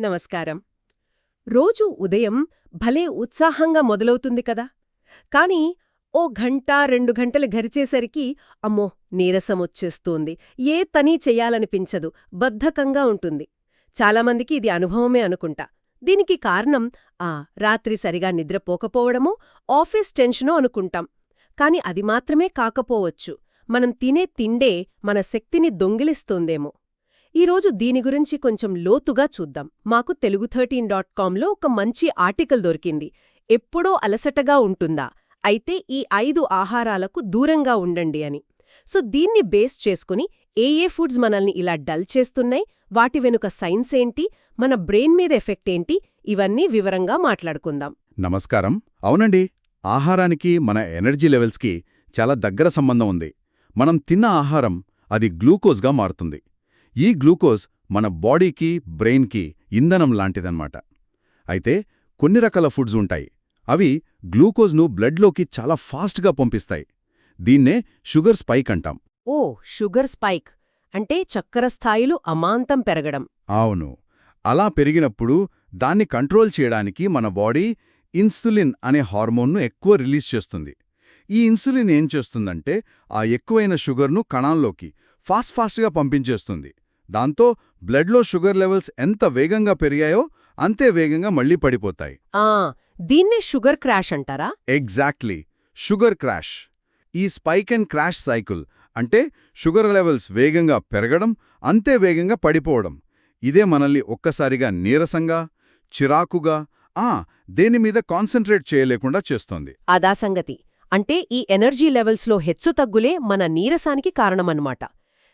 నమస్కారం. రోజు ఉదయం భలే ఉత్సాహంగా మొదలవుతుంది కదా! కాని ఓ గంట రెండు గంటలు గరిచేసరికి అమ్మో! నీరసమొచ్చేస్తోంది ఏ తనీ చెయ్యాలనిపించదు బద్ధకంగా ఉంటుంది. చాలామందికి ఇది అనుభవమే అనుకుంటా. దీనికి కారణం ఆ రాత్రి సరిగా నిద్రపోకపోవడమో ఆఫీస్ టెన్షనో అనుకుంటాం. కాని అది మాత్రమే కాకపోవచ్చు. మనం తినే తిండే మన శక్తిని దొంగిలిస్తోందేమో. ఈరోజు దీని గురించి కొంచెం లోతుగా చూద్దాం. మాకు తెలుగు థర్టీన్ డాట్ కాంలో ఒక మంచి ఆర్టికల్ దొరికింది. ఎప్పుడో అలసటగా ఉంటుందా? అయితే ఈ ఐదు ఆహారాలకు దూరంగా ఉండండి అని. సో దీన్ని బేస్ చేసుకుని ఏ ఏ ఫుడ్స్ మనల్ని ఇలా డల్ చేస్తున్నాయి? వాటి వెనుక సైన్స్ ఏంటి? మన బ్రెయిన్ మీద ఎఫెక్ట్ ఏంటి? ఇవన్నీ వివరంగా మాట్లాడుకుందాం. నమస్కారం. అవునండి. ఆహారానికి మన ఎనర్జీ లెవెల్స్కి చాలా దగ్గర సంబంధం ఉంది. మనం తిన్న ఆహారం అది గ్లూకోజ్గా మారుతుంది. ఈ గ్లూకోజ్ మన బాడీకి బ్రెయిన్కి ఇంధనం లాంటిదన్నమాట. అయితే కొన్ని రకాల ఫుడ్స్ ఉంటాయి. అవి గ్లూకోజ్ను బ్లడ్లోకి చాలా ఫాస్ట్గా పంపిస్తాయి. దీన్నే షుగర్ స్పైక్ అంటాం. ఓ షుగర్ స్పైక్. అంటే చక్కెర స్థాయిలు అమాంతం పెరగడం. అవును. అలా పెరిగినప్పుడు దాన్ని కంట్రోల్ చేయడానికి మన బాడీ ఇన్సులిన్ అనే హార్మోన్ను ఎక్కువ రిలీజ్ చేస్తుంది. ఈ ఇన్సులిన్ ఏం చేస్తుందంటే ఆ ఎక్కువైన షుగర్ను కణాల్లోకి ఫాస్ట్ ఫాస్ట్గా పంపించేస్తుంది. దాంతో బ్లడ్లో షుగర్ లెవెల్స్ ఎంత వేగంగా పెరిగాయో అంతే వేగంగా మళ్ళీ పడిపోతాయి. ఆ దీన్నే షుగర్ క్రాష్ అంటారా? Exactly sugar crash. ఈ స్పైక్ అండ్ క్రాష్ సైకిల్ అంటే షుగర్ లెవెల్స్ వేగంగా పెరగడం అంతే వేగంగా పడిపోవడం. ఇదే మనల్ని ఒక్కసారిగా నీరసంగా చిరాకుగా ఆ దేనిమీద కాన్సంట్రేట్ చేయలేకుండా చేస్తోంది. అదా సంగతి. అంటే ఈ ఎనర్జీ లెవెల్స్లో హెచ్చుతగ్గులే మన నీరసానికి కారణమన్నమాట.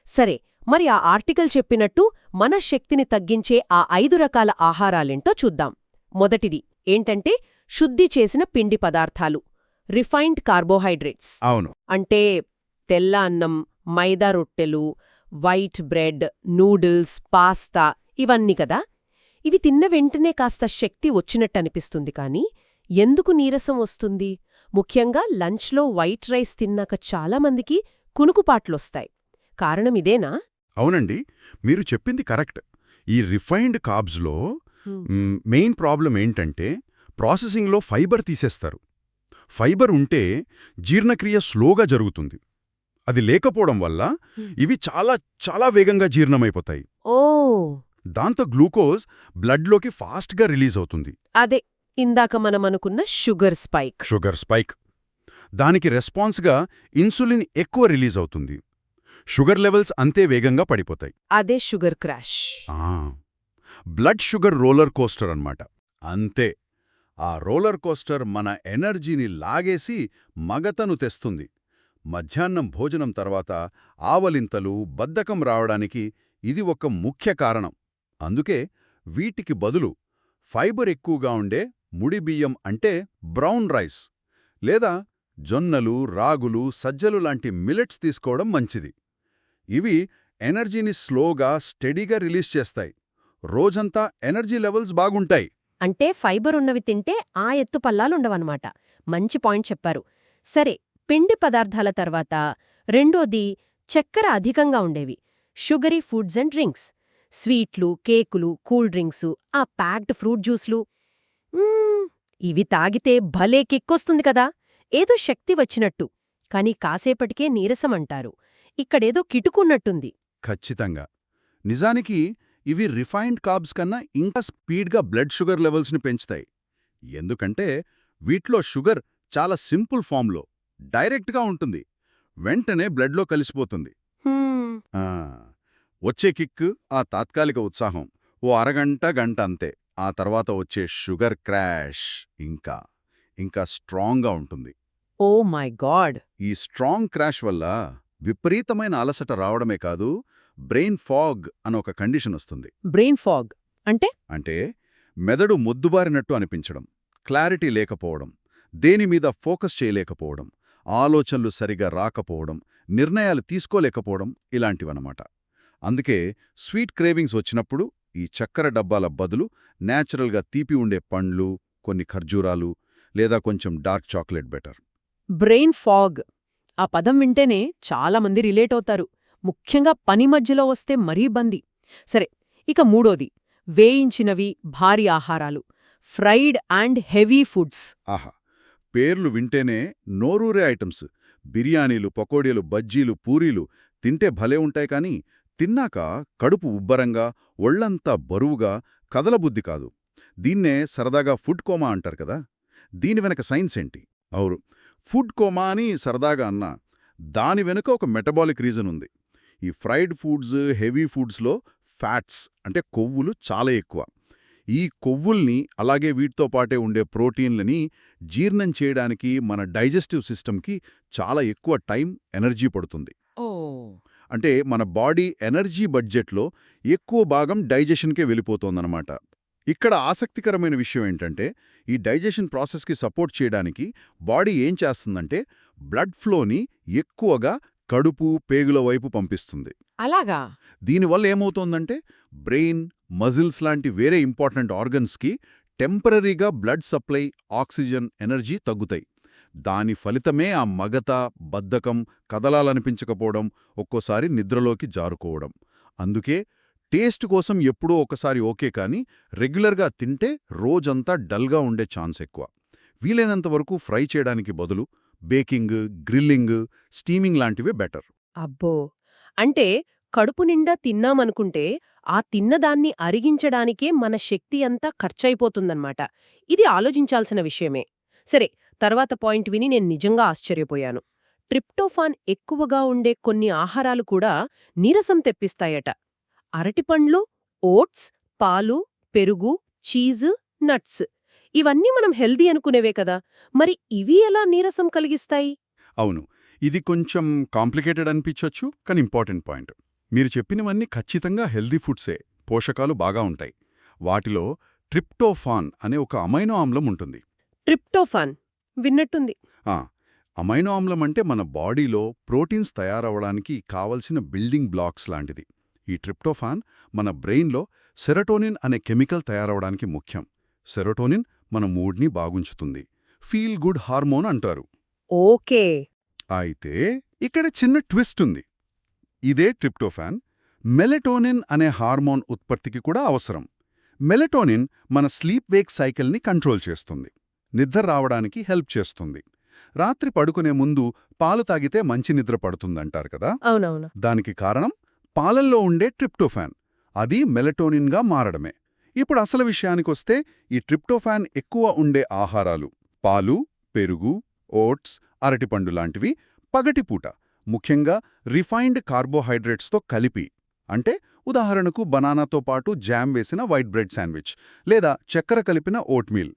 సరే మరి ఆ ఆర్టికల్ చెప్పినట్టు మన శక్తిని తగ్గించే ఆ ఐదు రకాల ఆహారాలేంటో చూద్దాం. మొదటిది ఏంటంటే శుద్ధి చేసిన పిండి పదార్థాలు రిఫైన్డ్ కార్బోహైడ్రేట్స్. అవును. అంటే తెల్ల అన్నం మైదా రొట్టెలు వైట్ బ్రెడ్ నూడిల్స్ పాస్తా ఇవన్నీ కదా? ఇవి తిన్న వెంటనే కాస్త శక్తి వచ్చినట్టనిపిస్తుంది కాని ఎందుకు నీరసం వస్తుంది? ముఖ్యంగా లంచ్లో వైట్ రైస్ తిన్నాక చాలామందికి కునుకుపాట్లొస్తాయి. కారణమిదేనా? అవునండి. మీరు చెప్పింది కరెక్ట్. ఈ రిఫైన్డ్ కార్బ్స్లో మ్, మెయిన్ ప్రాబ్లం ఏంటంటే ప్రాసెసింగ్లో ఫైబర్ తీసేస్తారు. ఫైబర్ ఉంటే జీర్ణక్రియ స్లోగా జరుగుతుంది. అది లేకపోవడం వల్ల ఇవి చాలా చాలా వేగంగా జీర్ణమైపోతాయి. ఓ! దాంతో గ్లూకోజ్ బ్లడ్లోకి ఫాస్ట్గా రిలీజ్ అవుతుంది. అదే ఇందాక మనమనుకున్న షుగర్ స్పైక్. Sugar spike. దానికి రెస్పాన్స్గా ఇన్సులిన్ ఎక్కువ రిలీజ్ అవుతుంది. షుగర్ లెవెల్స్ అంతే వేగంగా పడిపోతాయి. అదే షుగర్ క్రాష్. ఆ, బ్లడ్ షుగర్ రోలర్ కోస్టర్ అన్నమాట. అంతే. ఆ రోలర్ కోస్టర్ మన ఎనర్జీని లాగేసి మగతను తెస్తుంది. మధ్యాహ్నం భోజనం తర్వాత ఆవలింతలు బద్ధకం రావడానికి ఇది ఒక ముఖ్య కారణం. అందుకే వీటికి బదులు ఫైబర్ ఎక్కువగా ఉండే ముడి బియ్యం అంటే బ్రౌన్ రైస్ లేదా జొన్నలు రాగులు సజ్జలు లాంటి మిలెట్స్ తీసుకోవడం మంచిది. ఇవి ఎనర్జీని స్లోగా స్టడీగా రిలీజ్ చేస్తాయి. రోజంతా ఎనర్జీ లెవెల్స్ బాగుంటాయి. అంటే ఫైబర్ ఉన్నవి తింటే ఆ ఎత్తు పల్లాలుండవన్నమాట. మంచి పాయింట్ చెప్పారు. సరే పిండి పదార్థాల తర్వాత రెండోది చక్కెర అధికంగా ఉండేవి. Sugary foods and drinks. స్వీట్లు కేకులు కూల్ డ్రింక్సు ఆ ప్యాక్డ్ ఫ్రూట్ జ్యూస్లు. ఇవి తాగితే భలే కిక్కొస్తుంది కదా. ఏదో శక్తి వచ్చినట్టు. కాని కాసేపటికే నీరసమంటారు. ఇక్కడేదో కిటుకున్నట్టుంది. ఖచ్చితంగా. నిజానికి ఇవి రిఫైన్డ్ కార్బ్స్ కన్నా ఇంకా స్పీడ్గా బ్లడ్ షుగర్ లెవెల్స్ని పెంచుతాయి. ఎందుకంటే వీటిలో షుగర్ చాలా సింపుల్ ఫామ్లో డైరెక్ట్గా ఉంటుంది. వెంటనే బ్లడ్లో కలిసిపోతుంది. వచ్చే కిక్ ఆ తాత్కాలిక ఉత్సాహం ఓ అరగంట గంట అంతే. ఆ తర్వాత వచ్చే షుగర్ క్రాష్ ఇంకా ఇంకా స్ట్రాంగ్గా ఉంటుంది. Oh my god! ఈ స్ట్రాంగ్ క్రాష్ వల్ల విపరీతమైన అలసట రావడమే కాదు బ్రెయిన్ ఫాగ్ అని ఒక కండిషన్ వస్తుంది. బ్రెయిన్ ఫాగ్ అంటే? అంటే మెదడు మొద్దుబారినట్టు అనిపించడం క్లారిటీ లేకపోవడం దేనిమీద ఫోకస్ చేయలేకపోవడం ఆలోచనలు సరిగా రాకపోవడం నిర్ణయాలు తీసుకోలేకపోవడం ఇలాంటివన్నమాట. అందుకే స్వీట్ క్రేవింగ్స్ వచ్చినప్పుడు ఈ చక్కెర డబ్బాల బదులు నేచురల్గా తీపి ఉండే పండ్లు కొన్ని ఖర్జూరాలు లేదా కొంచెం dark chocolate better. Brain fog ఆ పదం వింటేనే చాలామంది రిలేట్ అవుతారు. ముఖ్యంగా పని మధ్యలో వస్తే మరీ బంది. సరే ఇక మూడోది. వేయించినవి భారీ ఆహారాలు. Fried and heavy foods. ఆహా పేర్లు వింటేనే నోరూరే ఐటమ్స్. బిర్యానీలు పకోడీలు బజ్జీలు పూరీలు తింటే భలే ఉంటాయి కానీ తిన్నాక కడుపు ఉబ్బరంగా ఒళ్ళంతా బరువుగా కదలబుద్ధి కాదు. దీన్నే సరదాగా ఫుడ్ కోమా అంటారు కదా? దీని వెనక సైన్స్ ఏంటి? అవును ఫుడ్ కోమా అని సరదాగా అన్నా. దాని వెనుక ఒక మెటబాలిక్ రీజన్ ఉంది. ఈ ఫ్రైడ్ ఫుడ్స్ హెవీ ఫుడ్స్లో ఫ్యాట్స్ అంటే కొవ్వులు చాలా ఎక్కువ. ఈ కొవ్వుల్ని అలాగే వీటితో పాటే ఉండే ప్రోటీన్లని జీర్ణం చేయడానికి మన డైజెస్టివ్ సిస్టమ్కి చాలా ఎక్కువ టైం ఎనర్జీ పడుతుంది. ఓ. అంటే మన బాడీ ఎనర్జీ బడ్జెట్లో ఎక్కువ భాగం డైజెషన్కే వెళ్ళిపోతోందన్నమాట. ఇక్కడ ఆసక్తికరమైన విషయం ఏంటంటే ఈ డైజెషన్ ప్రాసెస్కి సపోర్ట్ చేయడానికి బాడీ ఏం చేస్తుందంటే బ్లడ్ ఫ్లోని ఎక్కువగా కడుపు పేగుల వైపు పంపిస్తుంది. అలాగా? దీనివల్ల ఏమవుతోందంటే బ్రెయిన్ మజిల్స్ లాంటి వేరే ఇంపార్టెంట్ ఆర్గన్స్కి టెంపరీగా బ్లడ్ సప్లై ఆక్సిజన్ ఎనర్జీ తగ్గుతాయి. దాని ఫలితమే ఆ మగత బద్ధకం కదలాలనిపించకపోవడం ఒక్కోసారి నిద్రలోకి జారుకోవడం. అందుకే టేస్ట్ కోసం ఎప్పుడూ ఒకసారి ఓకే కానీ రెగ్యులర్గా తింటే రోజంతా డల్గా ఉండే ఛాన్స్ ఎక్కువ. వీలైనంత వరకు ఫ్రై చేయడానికి బదులు బేకింగ్ గ్రిల్లింగ్ స్టీమింగ్ లాంటివే బెటర్. అబ్బో! అంటే కడుపు నిండా తిన్నామనుకుంటే ఆ తిన్నదాన్ని అరిగించడానికే మన శక్తి అంతా ఖర్చయిపోతుందన్నమాట. ఇది ఆలోచించాల్సిన విషయమే. సరే తర్వాత పాయింట్ విని నేను నిజంగా ఆశ్చర్యపోయాను. ట్రిప్టోఫాన్ ఎక్కువగా ఉండే కొన్ని ఆహారాలు కూడా నీరసం తెప్పిస్తాయట. అరటిపండ్లు ఓట్స్ పాలు పెరుగు చీజ్ నట్స్. ఇవన్నీ మనం హెల్దీ అనుకునేవే కదా. మరి ఇవి ఎలా నీరసం కలిగిస్తాయి? అవును. ఇది కొంచెం కాంప్లికేటెడ్ అనిపించొచ్చు కానీ ఇంపార్టెంట్ పాయింట్. మీరు చెప్పినవన్నీ ఖచ్చితంగా హెల్దీ ఫుడ్సే. పోషకాలు బాగా ఉంటాయి. వాటిలో ట్రిప్టోఫాన్ అనే ఒక అమైనో ఆమ్లం ఉంటుంది. ట్రిప్టోఫాన్. విన్నట్టుంది. ఆ, అమైనో ఆమ్లం అంటే మన బాడీలో ప్రోటీన్స్ తయారవడానికి కావలసిన బిల్డింగ్ బ్లాక్స్ లాంటిది. ఈ ట్రిప్టోఫాన్ మన బ్రెయిన్లో సెరటోనిన్ అనే కెమికల్ తయారవడానికి ముఖ్యం. సెరటోనిన్ మన మూడ్ని బాగుంచుతుంది. ఫీల్ గుడ్ హార్మోన్ అంటారు. ఓకే. అయితే ఇక్కడ చిన్న ట్విస్ట్ ఉంది. ఇదే ట్రిప్టోఫాన్ మెలటోనిన్ అనే హార్మోన్ ఉత్పత్తికి కూడా అవసరం. మెలటోనిన్ మన స్లీప్ వేక్ సైకిల్ని కంట్రోల్ చేస్తుంది. నిద్ర రావడానికి హెల్ప్ చేస్తుంది. రాత్రి పడుకునే ముందు పాలు తాగితే మంచి నిద్ర పడుతుందంటారు కదా? అవునవును. దానికి కారణం పాలల్లో ఉండే ట్రిప్టోఫాన్. అది మెలటోనిన్గా మారడమే. ఇప్పుడు అసలు విషయానికొస్తే ఈ ట్రిప్టోఫాన్ ఎక్కువ ఉండే ఆహారాలు పాలు పెరుగు ఓట్స్ అరటిపండు లాంటివి పగటిపూట ముఖ్యంగా రిఫైన్డ్ కార్బోహైడ్రేట్స్తో కలిపి. అంటే ఉదాహరణకు బనానాతో పాటు జామ్ వేసిన వైట్ బ్రెడ్ శాండ్విచ్ లేదా చక్కెర కలిపిన ఓట్మీల్.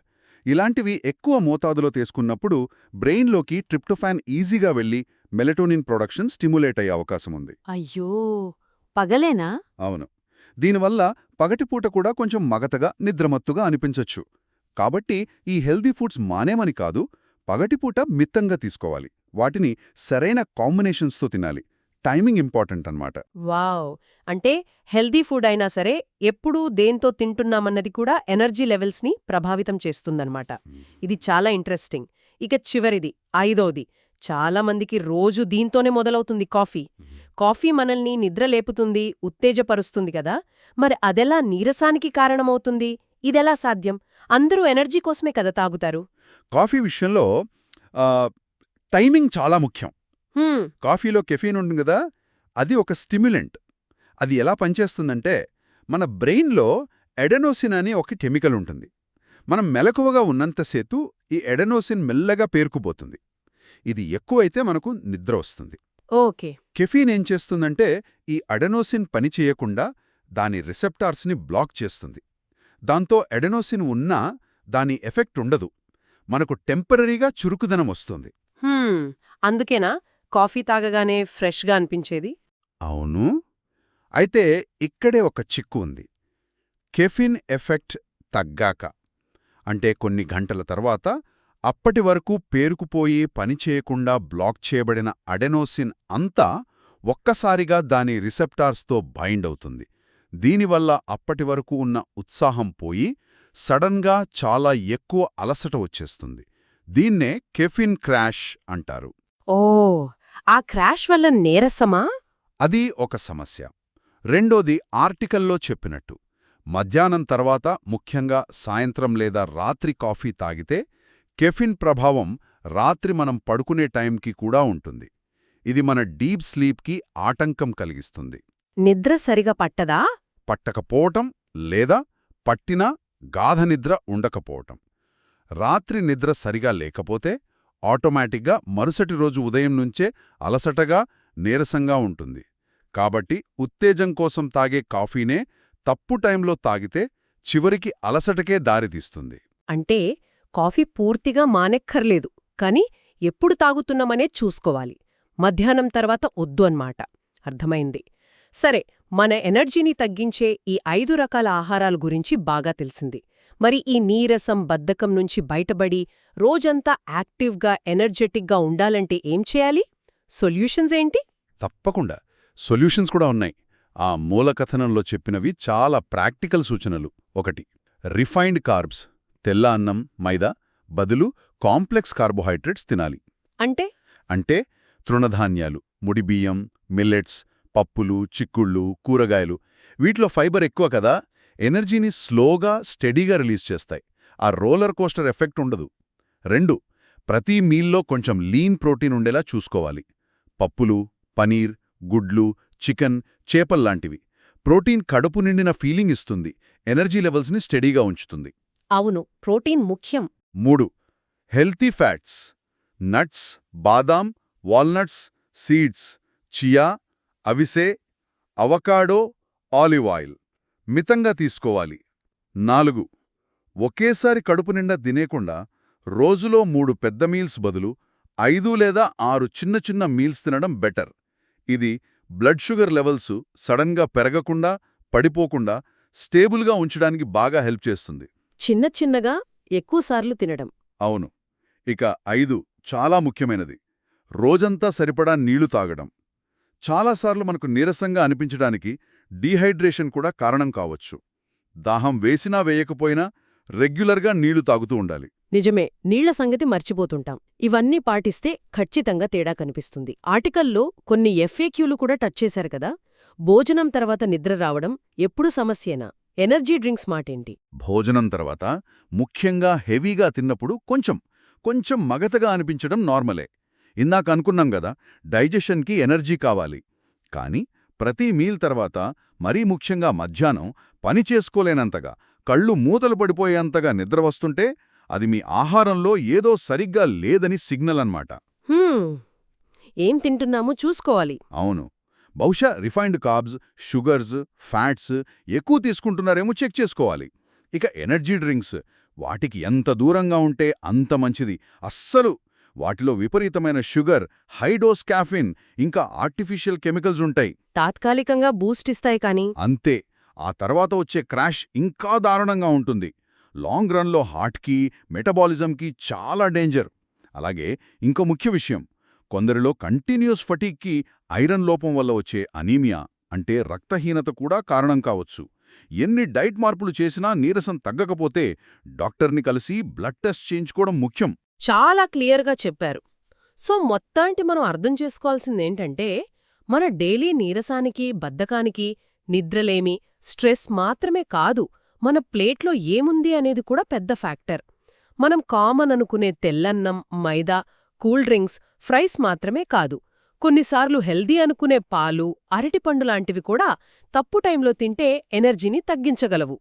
ఇలాంటివి ఎక్కువ మోతాదులో తీసుకున్నప్పుడు బ్రెయిన్లోకి ట్రిప్టోఫాన్ ఈజీగా వెళ్ళి మెలటోనిన్ ప్రొడక్షన్ స్టిమ్యులేట్ అయ్యే అవకాశం ఉంది అయ్యో! పగలేనా? అవును. దీనివల్ల పగటిపూట కూడా కొంచెం మగతగా నిద్రమత్తుగా అనిపించొచ్చు. కాబట్టి ఈ హెల్దీ ఫుడ్స్ మానేమని కాదు పగటిపూట మిత్తంగా తీసుకోవాలి. వాటిని సరైన కాంబినేషన్స్తో తినాలి. టైమింగ్ ఇంపార్టెంట్ అన్నమాట. వావ్! అంటే హెల్దీ ఫుడ్ అయినా సరే ఎప్పుడూ దేంతో తింటున్నామన్నది కూడా ఎనర్జీ లెవెల్స్ని ప్రభావితం చేస్తుందన్నమాట. ఇది చాలా ఇంట్రెస్టింగ్. ఇక చివరిది ఐదోది. చాలా మందికి రోజు దీంతోనే మొదలవుతుంది కాఫీ. కాఫీ మనల్ని నిద్ర లేపుతుంది ఉత్తేజపరుస్తుంది కదా? మరి అదెలా నీరసానికి కారణమవుతుంది? ఇదెలా సాధ్యం? అందరూ ఎనర్జీ కోసమే కదా తాగుతారు. కాఫీ విషయంలో టైమింగ్ చాలా ముఖ్యం. కాఫీలో కెఫీన్ ఉంటుంది కదా? అది ఒక స్టిమ్యులెంట్. అది ఎలా పనిచేస్తుందంటే మన బ్రెయిన్లో ఎడెనోసిన్ అని ఒక కెమికల్ ఉంటుంది. మనం మెలకువగా ఉన్నంతసేతు ఈ ఎడెనోసిన్ మెల్లగా పేరుకుపోతుంది. ఇది ఎక్కువైతే మనకు నిద్ర వస్తుంది. ఓకే. కెఫీన్ ఏం చేస్తుందంటే ఈ అడెనోసిన్ పని చేయకుండా దాని రిసెప్టార్స్ని బ్లాక్ చేస్తుంది. దాంతో ఎడెనోసిన్ ఉన్నా దాని ఎఫెక్ట్ ఉండదు. మనకు టెంపరరీగా చురుకుదనం వస్తుంది. అందుకేనా? కాఫీ తాగగానే ఫ్రెష్గా అనిపించేది? అవును. అయితే ఇక్కడే ఒక చిక్కు ఉంది. కెఫిన్ ఎఫెక్ట్ తగ్గాక అంటే కొన్ని గంటల తర్వాత అప్పటి వరకు పేరుకుపోయి పనిచేయకుండా బ్లాక్ చేయబడిన అడెనోసిన్ అంతా ఒక్కసారిగా దాని రిసెప్టార్స్తో బైండ్ అవుతుంది. దీనివల్ల అప్పటి వరకు ఉన్న ఉత్సాహం పోయి సడన్గా చాలా ఎక్కువ అలసట వచ్చేస్తుంది. దీన్నే కెఫిన్ క్రాష్ అంటారు. ఓ ఆ క్రాష్ వల్ల నీరసమా? అది ఒక సమస్య. రెండోది ఆర్టికల్లో చెప్పినట్టు. మధ్యాహ్నం తర్వాత ముఖ్యంగా సాయంత్రం లేదా రాత్రి కాఫీ తాగితే కెఫిన్ ప్రభావం రాత్రి మనం పడుకునే టైంకి కూడా ఉంటుంది. ఇది మన డీప్ స్లీప్కి ఆటంకం కలిగిస్తుంది. నిద్ర సరిగా పట్టదా? పట్టకపోవటం లేదా పట్టినా గాఢనిద్ర ఉండకపోవటం. రాత్రి నిద్ర సరిగా లేకపోతే ఆటోమేటిక్గా మరుసటి రోజు ఉదయం నుంచే అలసటగా నీరసంగా ఉంటుంది. కాబట్టి ఉత్తేజం కోసం తాగే కాఫీనే తప్పు టైంలో తాగితే చివరికి అలసటకే దారితీస్తుంది. అంటే కాఫీ పూర్తిగా మానెక్కర్లేదు కానీ ఎప్పుడు తాగుతున్నామనే చూసుకోవాలి. మధ్యాహ్నం తర్వాత వద్దు అన్నమాట. అర్థమైంది. సరే మన ఎనర్జీని తగ్గించే ఈ ఐదు రకాల ఆహారాల గురించి బాగా తెలిసింది. మరి ఈ నీరసం బద్ధకం నుంచి బయటపడి రోజంతా యాక్టివ్గా ఎనర్జెటిక్గా ఉండాలంటే ఏం చేయాలి? సొల్యూషన్స్ ఏంటి? తప్పకుండా. సొల్యూషన్స్ కూడా ఉన్నాయి. ఆ మూలకథనంలో చెప్పినవి చాలా ప్రాక్టికల్ సూచనలు. ఒకటి రిఫైన్డ్ కార్బ్స్. తెల్ల అన్నం మైదా బదులు కాంప్లెక్స్ కార్బోహైడ్రేట్స్ తినాలి. అంటే? అంటే తృణధాన్యాలు ముడిబియ్యం మిల్లెట్స్ పప్పులు చిక్కుళ్ళు కూరగాయలు. వీటిలో ఫైబర్ ఎక్కువ కదా ఎనర్జీని స్లోగా స్టెడీగా రిలీజ్ చేస్తాయి. ఆ రోలర్ కోస్టర్ ఎఫెక్ట్ ఉండదు. రెండు ప్రతి మీల్లో కొంచెం లీన్ ప్రోటీన్ ఉండేలా చూసుకోవాలి. పప్పులు పనీర్ గుడ్లు చికెన్ చేపల్లాంటివి. ప్రోటీన్ కడుపు నిండిన ఫీలింగ్ ఇస్తుంది. ఎనర్జీ లెవెల్స్ని స్టెడీగా ఉంచుతుంది. అవును ప్రోటీన్ ముఖ్యం. మూడు హెల్తీ ఫ్యాట్స్ నట్స్ బాదాం వాల్నట్స్ సీడ్స్ చియా అవిసే అవకాడో ఆలివ్ ఆయిల్. మితంగా తీసుకోవాలి. నాలుగు ఒకేసారి కడుపు నిండా తినేకుండా రోజులో మూడు పెద్ద మీల్స్ బదులు ఐదు లేదా ఆరు చిన్న చిన్న మీల్స్ తినడం బెటర్. ఇది బ్లడ్ షుగర్ లెవెల్స్ సడన్గా పెరగకుండా పడిపోకుండా స్టేబుల్గా ఉంచడానికి బాగా హెల్ప్ చేస్తుంది. చిన్న చిన్నగా ఎక్కువసార్లు తినడం. అవును. ఇక ఐదు చాలా ముఖ్యమైనది. రోజంతా సరిపడా నీళ్ళు తాగడం. చాలాసార్లు మనకు నీరసంగా అనిపించడానికి డీహైడ్రేషన్ కూడా కారణం కావచ్చు. దాహం వేసినా వేయకపోయినా రెగ్యులర్గా నీళ్ళు తాగుతూ ఉండాలి. నిజమే. నీళ్ళ సంగతి మర్చిపోతుంటాం. ఇవన్నీ పాటిస్తే ఖచ్చితంగా తేడా కనిపిస్తుంది. ఆర్టికల్లో కొన్ని ఎఫ్ఏక్యూలు కూడా టచ్ చేశారు కదా? భోజనం తర్వాత నిద్ర రావడం ఎప్పుడు సమస్యేనా? Energy drinks మాటేంటి? భోజనం తర్వాత ముఖ్యంగా హెవీగా తిన్నప్పుడు కొంచెం కొంచెం మగతగా అనిపించడం నార్మలే. ఇందాక అనుకున్నాం గదా డైజెషన్కి ఎనర్జీ కావాలి. కానీ ప్రతి మీల్ తర్వాత మరీ ముఖ్యంగా మధ్యాహ్నం పని చేసుకోలేనంతగా కళ్ళు మూతలు పడిపోయేంతగా నిద్ర వస్తుంటే అది మీ ఆహారంలో ఏదో సరిగ్గా లేదని సిగ్నల్ అన్నమాట. ఏం తింటున్నామో చూసుకోవాలి. అవును. బహుశా రిఫైన్డ్ కార్బ్స్ షుగర్స్ ఫ్యాట్స్ ఎక్కువ తీసుకుంటున్నారేమో చెక్ చేసుకోవాలి. ఇక ఎనర్జీ డ్రింక్స్ వాటికి ఎంత దూరంగా ఉంటే అంత మంచిది. అస్సలు వాటిలో విపరీతమైన షుగర్ హైడోస్ క్యాఫిన్ ఇంకా ఆర్టిఫిషియల్ కెమికల్స్ ఉంటాయి. తాత్కాలికంగా బూస్ట్ ఇస్తాయి కానీ. అంతే. ఆ తర్వాత వచ్చే క్రాష్ ఇంకా దారుణంగా ఉంటుంది. లాంగ్ రన్లో హార్ట్కి మెటబాలిజంకి చాలా డేంజర్ అలాగే ఇంకో ముఖ్య విషయం. కొందరిలో కంటిన్యూస్ ఫటీక్కి ఐరన్ లోపం వల్ల వచ్చే అనీమియా అంటే రక్తహీనత కూడా కారణం కావచ్చు. ఎన్ని డైట్ మార్పులు చేసినా నీరసం తగ్గకపోతే డాక్టర్ని కలిసి బ్లడ్ టెస్ట్ చేయించుకోవడం ముఖ్యం. చాలా క్లియర్గా చెప్పారు. సో మొత్తానికి మనం అర్థం చేసుకోవాల్సిందేంటంటే మన డైలీ నీరసానికి బద్ధకానికి నిద్రలేమి స్ట్రెస్ మాత్రమే కాదు మన ప్లేట్లో ఏముంది అనేది కూడా పెద్ద ఫ్యాక్టర్. మనం కామన్ అనుకునే తెల్లన్నం మైదా కూల్ డ్రింక్స్ ఫ్రైస్ మాత్రమే కాదు కొన్నిసార్లు హెల్దీ అనుకునే పాలు అరటిపండు లాంటివి కూడా తప్పు టైంలో తింటే ఎనర్జీని తగ్గించగలవు.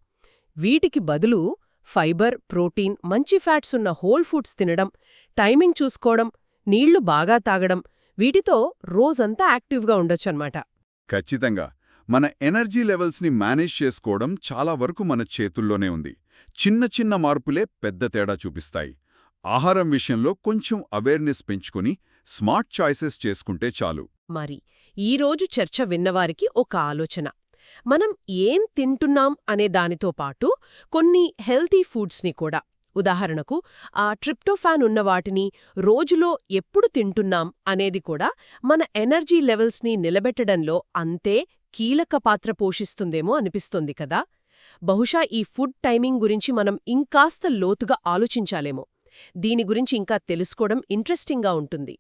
వీటికి బదులు ఫైబర్ ప్రోటీన్ మంచి ఫ్యాట్స్ ఉన్న హోల్ ఫుడ్స్ తినడం టైమింగ్ చూసుకోవడం నీళ్ళు బాగా తాగడం వీటితో రోజంతా యాక్టివ్గా ఉండొచ్చన్నమాట. ఖచ్చితంగా. మన ఎనర్జీ లెవెల్స్ని మేనేజ్ చేసుకోవడం చాలా వరకు మన చేతుల్లోనే ఉంది. చిన్న చిన్న మార్పులే పెద్ద తేడా చూపిస్తాయి. ఆహారం విషయంలో కొంచెం అవేర్నెస్ పెంచుకుని స్మార్ట్ చాయిసెస్ చేసుకుంటే చాలు. మరి ఈరోజు చర్చ విన్నవారికి ఒక ఆలోచన. మనం ఏం తింటున్నాం అనే దానితో పాటు కొన్ని హెల్తీ ఫుడ్స్ని కూడా. ఉదాహరణకు ఆ ట్రిప్టోఫాన్ ఉన్న వాటిని రోజులో ఎప్పుడు తింటున్నాం అనేది కూడా మన ఎనర్జీ లెవెల్స్ని నిలబెట్టడంలో అంతే కీలక పాత్ర పోషిస్తుందేమో అనిపిస్తోంది కదా. బహుశా ఈ ఫుడ్ టైమింగ్ గురించి మనం ఇంకాస్త లోతుగా ఆలోచించాలేమో. దీని గురించి ఇంకా తెలుసుకోవడం ఇంట్రెస్టింగ్గా ఉంటుంది.